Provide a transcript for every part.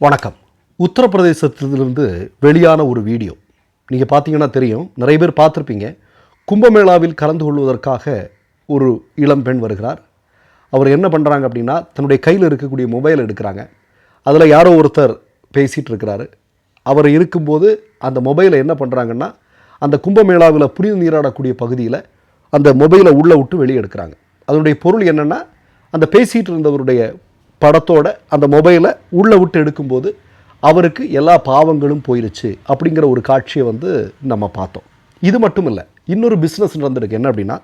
வணக்கம். உத்தரப்பிரதேசத்திலிருந்து வெளியான ஒரு வீடியோ. நீங்கள் பார்த்தீங்கன்னா தெரியும் நிறைய பேர் பார்த்துருப்பீங்க. கும்பமேளாவில் கலந்து கொள்வதற்காக ஒரு இளம் பெண் வருகிறார். அவர் என்ன பண்ணுறாங்க அப்படின்னா தன்னுடைய கையில் இருக்கக்கூடிய மொபைல் எடுக்கிறாங்க. அதில் யாரோ ஒருத்தர் பேசிகிட்டு இருக்கிறாரு. அவர் இருக்கும்போது அந்த மொபைலை என்ன பண்ணுறாங்கன்னா அந்த கும்பமேளாவில் புனித நீராடக்கூடிய பகுதியில் அந்த மொபைலை உள்ளே விட்டு வெளியே எடுக்கிறாங்க. அதனுடைய பொருள் என்னென்னா அந்த பேசிகிட்டு இருந்தவருடைய படத்தோட அந்த மொபைலை உள்ளே விட்டு எடுக்கும்போது அவருக்கு எல்லா பாவங்களும் போயிருச்சு அப்படிங்கிற ஒரு காட்சியை வந்து நம்ம பார்த்தோம். இது மட்டும் இல்லை இன்னொரு பிஸ்னஸ் நடந்திருக்கு. என்ன அப்படின்னா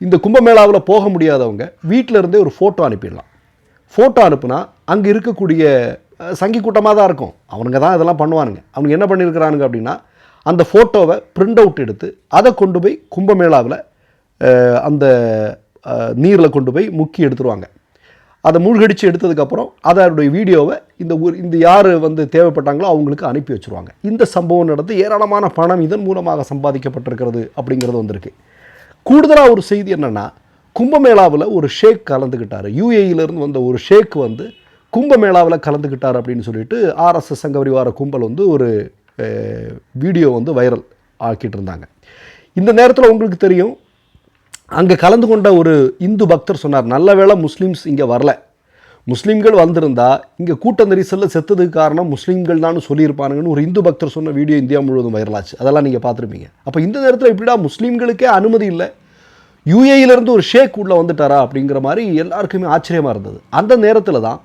இந்த கும்பமேளாவில் போக முடியாதவங்க வீட்டில் இருந்தே ஒரு ஃபோட்டோ அனுப்பிடலாம். ஃபோட்டோ அனுப்புனா அங்கே இருக்கக்கூடிய சங்கி கூட்டமாக தான் இருக்கும். அவனுங்க தான் இதெல்லாம் பண்ணுவானுங்க. அவங்க என்ன பண்ணியிருக்கிறானுங்க அப்படின்னா அந்த ஃபோட்டோவை பிரிண்ட் அவுட் எடுத்து அதை கொண்டு போய் கும்பமேளாவில் அந்த நீரில் கொண்டு போய் முக்கி எடுத்துருவாங்க. அதை மூழ்கடிச்சு எடுத்ததுக்கப்புறம் அதனுடைய வீடியோவை இந்த ஊர் இந்த யார் வந்து தேவைப்பட்டாங்களோ அவங்களுக்கு அனுப்பி வச்சுருவாங்க. இந்த சம்பவம் நடந்து ஏராளமான பணம் இதன் மூலமாக சம்பாதிக்கப்பட்டிருக்கிறது அப்படிங்கிறது வந்திருக்கு. கூடுதலாக ஒரு செய்தி என்னென்னா கும்பமேளாவில் ஒரு ஷேக் கலந்துக்கிட்டார் யூஏஇலேருந்து வந்த ஒரு ஷேக் வந்து கும்பமேளாவில் கலந்துக்கிட்டார் அப்படின்னு சொல்லிட்டு ஆர்எஸ்எஸ் சங்கவரிவார கும்பல் வந்து ஒரு வீடியோ வந்து வைரல் ஆக்கிட்டு இருந்தாங்க. இந்த நேரத்தில் உங்களுக்கு தெரியும் அங்கே கலந்து கொண்ட ஒரு இந்து பக்தர் சொன்னார் நல்ல வேளை முஸ்லீம்ஸ் இங்கே வரல. முஸ்லீம்கள் வந்திருந்தா இங்கே கூட்ட நெரிசலில் செத்ததுக்கு காரணம் முஸ்லீம்கள் தான் சொல்லியிருப்பானுங்கன்னு ஒரு இந்து பக்தர் சொன்ன வீடியோ இந்தியா முழுவதும் வைரலாச்சு. அதெல்லாம் நீங்கள் பார்த்துருப்பீங்க. அப்போ இந்த நேரத்தில் எப்படிடா முஸ்லீம்களுக்கே அனுமதி இல்லை? யூஏயிலேருந்து ஒரு ஷேக் உள்ளே வந்துட்டாரா? அப்படிங்கிற மாதிரி எல்லாருக்குமே ஆச்சரியமாக இருந்தது. அந்த நேரத்தில் தான்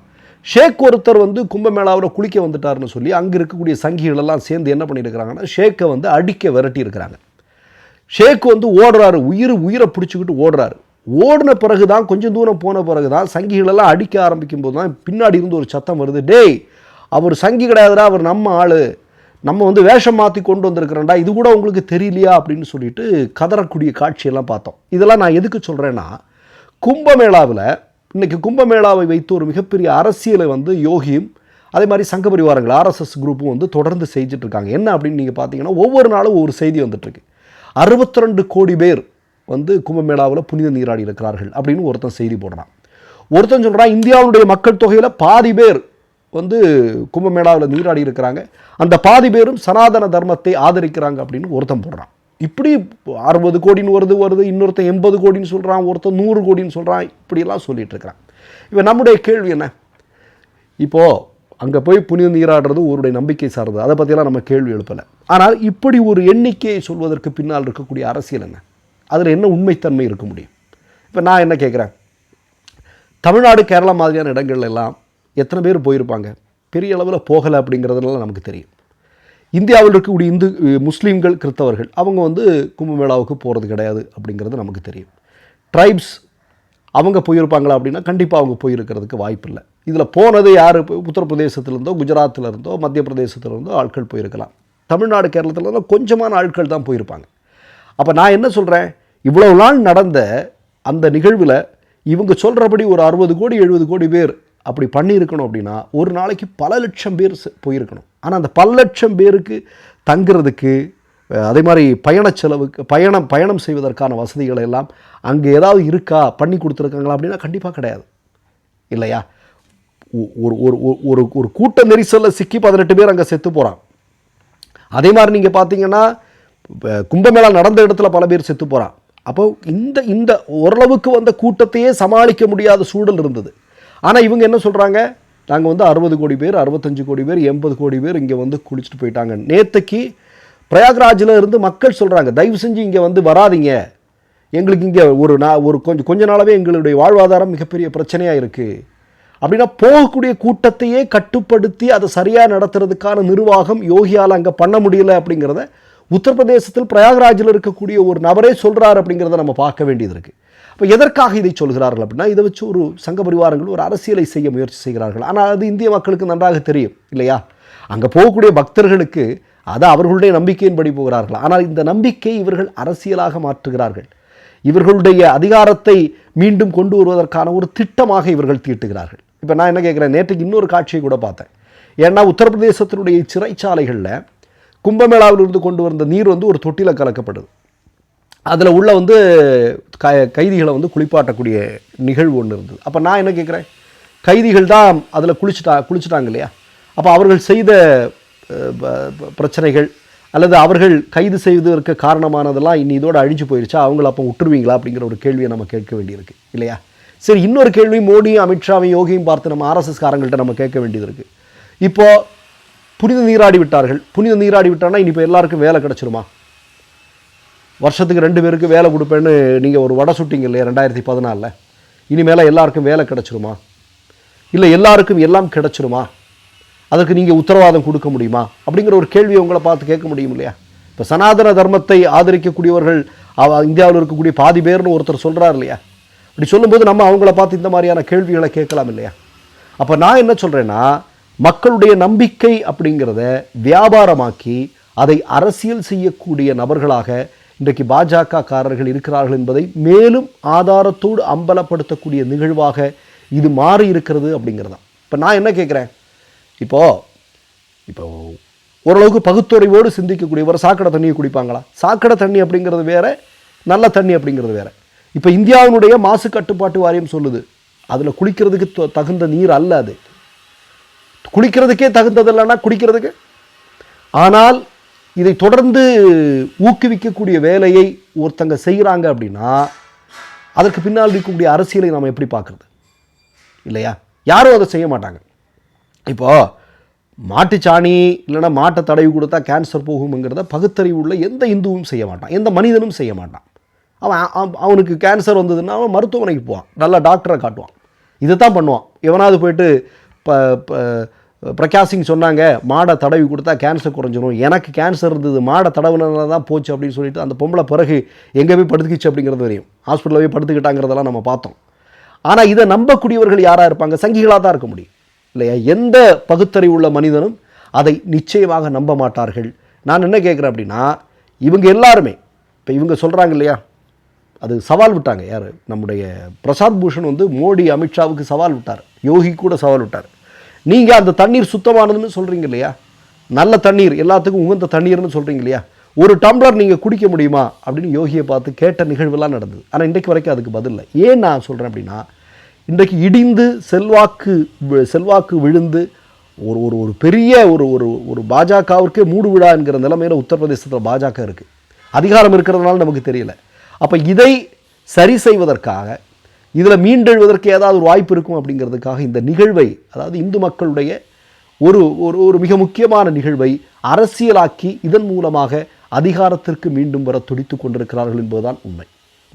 ஷேக் ஒருத்தர் வந்து கும்பமேளாவில் குளிக்க வந்துட்டாருன்னு சொல்லி அங்கே இருக்கக்கூடிய சங்கிகள் எல்லாம் சேர்ந்து என்ன பண்ணியிருக்கிறாங்கன்னா ஷேக்கை வந்து அடிக்க விரட்டி இருக்கிறாங்க ஷேக் வந்து ஓடுறாரு உயிர் உயிரை பிடிச்சிக்கிட்டு ஓடுறாரு. ஓடின பிறகு தான் கொஞ்சம் தூரம் போன பிறகு தான் சங்கிகளெல்லாம் அடிக்க ஆரம்பிக்கும் போது தான் பின்னாடி இருந்து ஒரு சத்தம் வருது. டேய் அவர் சங்கி கிடையாதுடா அவர் நம்ம ஆள். நம்ம வந்து வேஷம் மாற்றி கொண்டு வந்திருக்கிறோம்டா இது கூட உங்களுக்கு தெரியலையா அப்படின்னு சொல்லிட்டு கதறக்கூடிய காட்சியெல்லாம் பார்த்தோம். இதெல்லாம் நான் எதுக்கு சொல்கிறேன்னா கும்பமேளாவில் இன்றைக்கி கும்பமேளாவை வைத்து ஒரு மிகப்பெரிய அரசியலை வந்து யோகியும் அதே மாதிரி சங்க பரிவாரங்கள் ஆர்எஸ்எஸ் குரூப்பும் வந்து தொடர்ந்து செஞ்சிட்ருக்காங்க என்ன அப்படின்னு நீங்கள் பார்த்தீங்கன்னா ஒவ்வொரு நாளும் ஒரு செய்தி வந்துட்டுருக்கு அறுபத்தி ரெண்டு கோடி பேர் வந்து கும்பமேளாவில் புனித நீராடி இருக்கிறார்கள் அப்படின்னு ஒருத்தன் செய்தி போடுறான். ஒருத்தன் சொல்கிறான் இந்தியாவுடைய மக்கள் தொகையில் பாதி பேர் வந்து கும்பமேளாவில் நீராடி இருக்கிறாங்க. அந்த பாதி பேரும் சனாதன தர்மத்தை ஆதரிக்கிறாங்க அப்படின்னு ஒருத்தன் போடுறான். இப்படி அறுபது கோடின்னு வருது வருது இன்னொருத்தன் எண்பது கோடின்னு சொல்கிறான் ஒருத்தன் நூறு கோடின்னு சொல்கிறான் இப்படியெல்லாம் சொல்லிகிட்டு இருக்கிறான். இப்போ நம்முடைய கேள்வி என்ன? இப்போது அங்கே போய் புனித நீராடுறது ஒருடைய நம்பிக்கை சார்ந்தது. அதை பற்றியெல்லாம் நம்ம கேள்வி எழுப்பலை. ஆனால் இப்படி ஒரு எண்ணிக்கையை சொல்வதற்கு பின்னால் இருக்கக்கூடிய அரசியல் என்ன? அதில் என்ன உண்மைத்தன்மை இருக்க முடியும்? இப்போ நான் என்ன கேட்குறேன் தமிழ்நாடு கேரளா மாதிரியான இடங்கள்ல எல்லாம் எத்தனை பேர் போயிருப்பாங்க? பெரிய அளவில் போகலை அப்படிங்கிறதுனால நமக்கு தெரியும். இந்தியாவில் இருக்கக்கூடிய இந்து முஸ்லீம்கள் கிறிஸ்தவர்கள் அவங்க வந்து கும்பமேளாவுக்கு போகிறது கிடையாது அப்படிங்கிறது நமக்கு தெரியும். ட்ரைப்ஸ் அவங்க போயிருப்பாங்களா அப்படின்னா கண்டிப்பாக அவங்க போயிருக்கிறதுக்கு வாய்ப்பு இல்லை இதில் போனது யார்? உத்தரப்பிரதேசத்துலேருந்தோ குஜராத்திலிருந்தோ மத்திய பிரதேசத்துல இருந்தோ ஆட்கள் போயிருக்கலாம். தமிழ்நாடு கேரளத்திலிருந்தோ கொஞ்சமான ஆட்கள் தான் போயிருப்பாங்க. அப்போ நான் என்ன சொல்கிறேன் இவ்வளோ நாள் நடந்த அந்த நிகழ்வில் இவங்க சொல்கிறபடி ஒரு அறுபது கோடி எழுபது கோடி பேர் அப்படி பண்ணியிருக்கணும் அப்படின்னா ஒரு நாளைக்கு பல லட்சம் பேர் போயிருக்கணும். ஆனால் அந்த பல லட்சம் பேருக்கு தங்குறதுக்கு அதே மாதிரி பயண செலவுக்கு பயணம் பயணம் செய்வதற்கான வசதிகள் எல்லாம் அங்கே ஏதாவது இருக்கா பண்ணி கொடுத்துருக்காங்களா அப்படின்னா கண்டிப்பாக கிடையாது. இல்லையா? ஒ- ஒரு ஒரு ஒரு- ஒரு கூட்ட நெரிசலில் சிக்கி பதினெட்டு பேர் அங்கே செத்து போகிறான் அதே மாதிரி நீங்கள் பார்த்தீங்கன்னா கும்பமேளா நடந்த இடத்துல பல பேர் செத்து போகிறான் அப்போ இந்த இந்த ஓரளவுக்கு வந்த கூட்டத்தையே சமாளிக்க முடியாத சூழல் இருந்தது. ஆனால் இவங்க என்ன சொல்கிறாங்க நாங்கள் வந்து அறுபது கோடி பேர் அறுபத்தஞ்சு கோடி பேர் எண்பது கோடி பேர் இங்கே வந்து குளிச்சுட்டு போயிட்டாங்க. நேற்றுக்கு பிரயாக்ராஜில் இருந்து மக்கள் சொல்கிறாங்க தயவு செஞ்சு இங்கே வந்து வராதீங்க. எங்களுக்கு இங்கே ஒரு நான் ஒரு கொஞ்சம் கொஞ்ச நாளாகவே எங்களுடைய வாழ்வாதாரம் மிகப்பெரிய பிரச்சனையாக இருக்குது அப்படின்னா போகக்கூடிய கூட்டத்தையே கட்டுப்படுத்தி அதை சரியாக நடத்துறதுக்கான நிர்வாகம் யோகியால் அங்கே பண்ண முடியல அப்படிங்கிறத உத்தரப்பிரதேசத்தில் பிரயாக்ராஜில் இருக்கக்கூடிய ஒரு நபரே சொல்கிறார் அப்படிங்கிறத நம்ம பார்க்க வேண்டியது இருக்குது அப்போ எதற்காக இதை சொல்கிறார்கள் அப்படின்னா இதை வச்சு ஒரு சங்க பரிவாரங்கள் ஒரு அரசியலை செய்ய முயற்சி செய்கிறார்கள். ஆனால் அது இந்திய மக்களுக்கு நன்றாக தெரியும் இல்லையா? அங்கே போகக்கூடிய பக்தர்களுக்கு அது அவர்களுடைய நம்பிக்கையின்படி போகிறார்கள். ஆனால் இந்த நம்பிக்கை இவர்கள் அரசியலாக மாற்றுகிறார்கள். இவர்களுடைய அதிகாரத்தை மீண்டும் கொண்டு வருவதற்கான ஒரு திட்டமாக இவர்கள் தீட்டுகிறார்கள். இப்போ நான் என்ன கேட்குறேன்? நேற்றுக்கு இன்னொரு காட்சியை கூட பார்த்தேன். ஏன்னா உத்தரப்பிரதேசத்தினுடைய சிறைச்சாலைகளில் கும்பமேளாவிலிருந்து கொண்டு வந்த நீர் வந்து ஒரு தொட்டியில் கலக்கப்படுது. அதில் உள்ள வந்து க கைதிகளை வந்து குளிப்பாட்டக்கூடிய நிகழ்வு ஒன்று இருந்தது. அப்போ நான் என்ன கேட்குறேன்? கைதிகள் தான் அதில் குளிச்சுட்டா குளிச்சுட்டாங்க இல்லையா? அப்போ அவர்கள் செய்த பிரச்சனைகள் அல்லது அவர்கள் கைது செய்வதற்கு காரணமானதெல்லாம் இன்னி இதோட அழிஞ்சு போயிருச்சா? அவங்கள அப்போ விட்டுருவீங்களா அப்படிங்கிற ஒரு கேள்வியை நம்ம கேட்க வேண்டியிருக்கு. இல்லையா? சரி இன்னொரு கேள்வி மோடியும் அமித்ஷாவையும் யோகியும் பார்த்து நம்ம ஆர்எஸ்எஸ் காரங்கள்ட்ட நம்ம கேட்க வேண்டியது இருக்குது இப்போ புனித நீராடி விட்டார்கள். புனித நீராடி விட்டான்னா இனி இப்போ எல்லாருக்கும் வேலை கிடச்சிருமா? வருஷத்துக்கு ரெண்டு பேருக்கு வேலை கொடுப்பேன்னு நீங்கள் ஒரு வடை சுட்டிங்க இல்லையா ரெண்டாயிரத்தி பதினாலில்? இனிமேல் எல்லாருக்கும் வேலை கிடச்சிருமா? இல்லை எல்லாருக்கும் எல்லாம் கிடச்சிருமா? அதற்கு நீங்கள் உத்தரவாதம் கொடுக்க முடியுமா? அப்படிங்கிற ஒரு கேள்வியை உங்களை பார்த்து கேட்க முடியும் இல்லையா? இப்போ சனாதன தர்மத்தை ஆதரிக்கக்கூடியவர்கள் அவ இந்தியாவில் இருக்கக்கூடிய பாதி பேர்னு ஒருத்தர் சொல்கிறார் இல்லையா? அப்படி சொல்லும்போது நம்ம அவங்கள பார்த்து இந்த மாதிரியான கேள்விகளை கேட்கலாம் இல்லையா? அப்போ நான் என்ன சொல்கிறேன்னா மக்களுடைய நம்பிக்கை அப்படிங்கிறத வியாபாரமாக்கி அதை அரசியல் செய்யக்கூடிய நபர்களாக இன்றைக்கு பாஜக காரர்கள் இருக்கிறார்கள் என்பதை மேலும் ஆதாரத்தோடு அம்பலப்படுத்தக்கூடிய நிகழ்வாக இது மாறி இருக்கிறது அப்படிங்கிறதான். இப்போ நான் என்ன கேட்குறேன்? இப்போது இப்போ ஓரளவுக்கு பகுத்துறைவோடு சிந்திக்கக்கூடியவர் சாக்கடை தண்ணியை குடிப்பாங்களா? சாக்கடை தண்ணி அப்படிங்கிறது வேற நல்ல தண்ணி அப்படிங்கிறது வேற. இப்போ இந்தியாவினுடைய மாசு கட்டுப்பாட்டு வாரியம் சொல்லுது அதில் குளிக்கிறதுக்கு தகுந்த நீர் அல்ல அது. குளிக்கிறதுக்கே தகுந்தது இல்லைன்னா குடிக்கிறதுக்கு? ஆனால் இதை தொடர்ந்து ஊக்குவிக்கக்கூடிய வேலையை ஒருத்தங்க செய்கிறாங்க அப்படின்னா அதற்கு பின்னால் இருக்கக்கூடிய அரசியலை நாம் எப்படி பார்க்குறது? இல்லையா? யாரும் அதை செய்ய மாட்டாங்க. இப்போ மாட்டுச்சாணி இல்லைன்னா மாட்டை தடவி கொடுத்தா கேன்சர் போகுங்கிறத பகுத்தறிவு உள்ள எந்த இந்துவும் செய்ய மாட்டான். எந்த மனிதனும் செய்ய மாட்டான். அவன் அவனுக்கு கேன்சர் வந்ததுன்னா அவன் மருத்துவமனைக்கு போவான். நல்லா டாக்டரை காட்டுவான். இதை தான் பண்ணுவான். எவனாவது போயிட்டு ப பிரகாசிங் சொன்னாங்க மாடை தடவி கொடுத்தா கேன்சர் குறைஞ்சிரும். எனக்கு கேன்சர் இருந்தது மாடை தடவுனதுனால தான் போச்சு அப்படின்னு சொல்லிட்டு அந்த பொம்பளை பிறகு எங்கே போய் படுத்துக்கிச்சு அப்படிங்கிறது தெரியும். ஹாஸ்பிட்டலில் போய் படுத்துக்கிட்டாங்கிறதெல்லாம் நம்ம பார்த்தோம். ஆனால் இதை நம்பக்கூடியவர்கள் யாராக இருப்பாங்க? சங்கிகளாக தான் இருக்க முடியும். இல்லையா? எந்த பகுத்தறிவு உள்ள மனிதனும் அதை நிச்சயமாக நம்ப மாட்டார்கள். நான் என்ன கேட்குறேன் அப்படின்னா இவங்க எல்லாருமே இப்போ இவங்க சொல்கிறாங்க இல்லையா? அது சவால் விட்டாங்க. யார்? நம்முடைய பிரசாத் பூஷன் வந்து மோடி அமித்ஷாவுக்கு சவால் விட்டார். யோகி கூட சவால் விட்டார். நீங்கள் அந்த தண்ணீர் சுத்தமானதுன்னு சொல்கிறீங்க இல்லையா? நல்ல தண்ணீர் எல்லாத்துக்கும் உகந்த தண்ணீர்னு சொல்கிறீங்க இல்லையா? ஒரு டம்ளர் நீங்கள் குடிக்க முடியுமா? அப்படின்னு யோகியை பார்த்து கேட்ட நிகழ்வுலாம் நடந்தது. ஆனால் இன்றைக்கு வரைக்கும் அதுக்கு பதில் இல்லை. ஏன் நான் சொல்கிறேன் அப்படின்னா இன்றைக்கு இடிந்து செல்வாக்கு செல்வாக்கு விழுந்து ஒரு ஒரு ஒரு பெரிய ஒரு ஒரு ஒரு பாஜகவிற்கே மூடு விழா என்கிற நிலைமையில் உத்தரப்பிரதேசத்தில் பாஜக இருக்குது அதிகாரம் இருக்கிறதுனால நமக்கு தெரியல. அப்போ இதை சரி செய்வதற்காக இதில் மீண்டெழுவதற்கு ஏதாவது ஒரு வாய்ப்பு இருக்கும் அப்படிங்கிறதுக்காக இந்த நிகழ்வை அதாவது இந்து மக்களுடைய ஒரு ஒரு ஒரு மிக முக்கியமான நிகழ்வை அரசியலாக்கி இதன் மூலமாக அதிகாரத்திற்கு மீண்டும் வர துடித்து கொண்டிருக்கிறார்கள் என்பதுதான் உண்மை.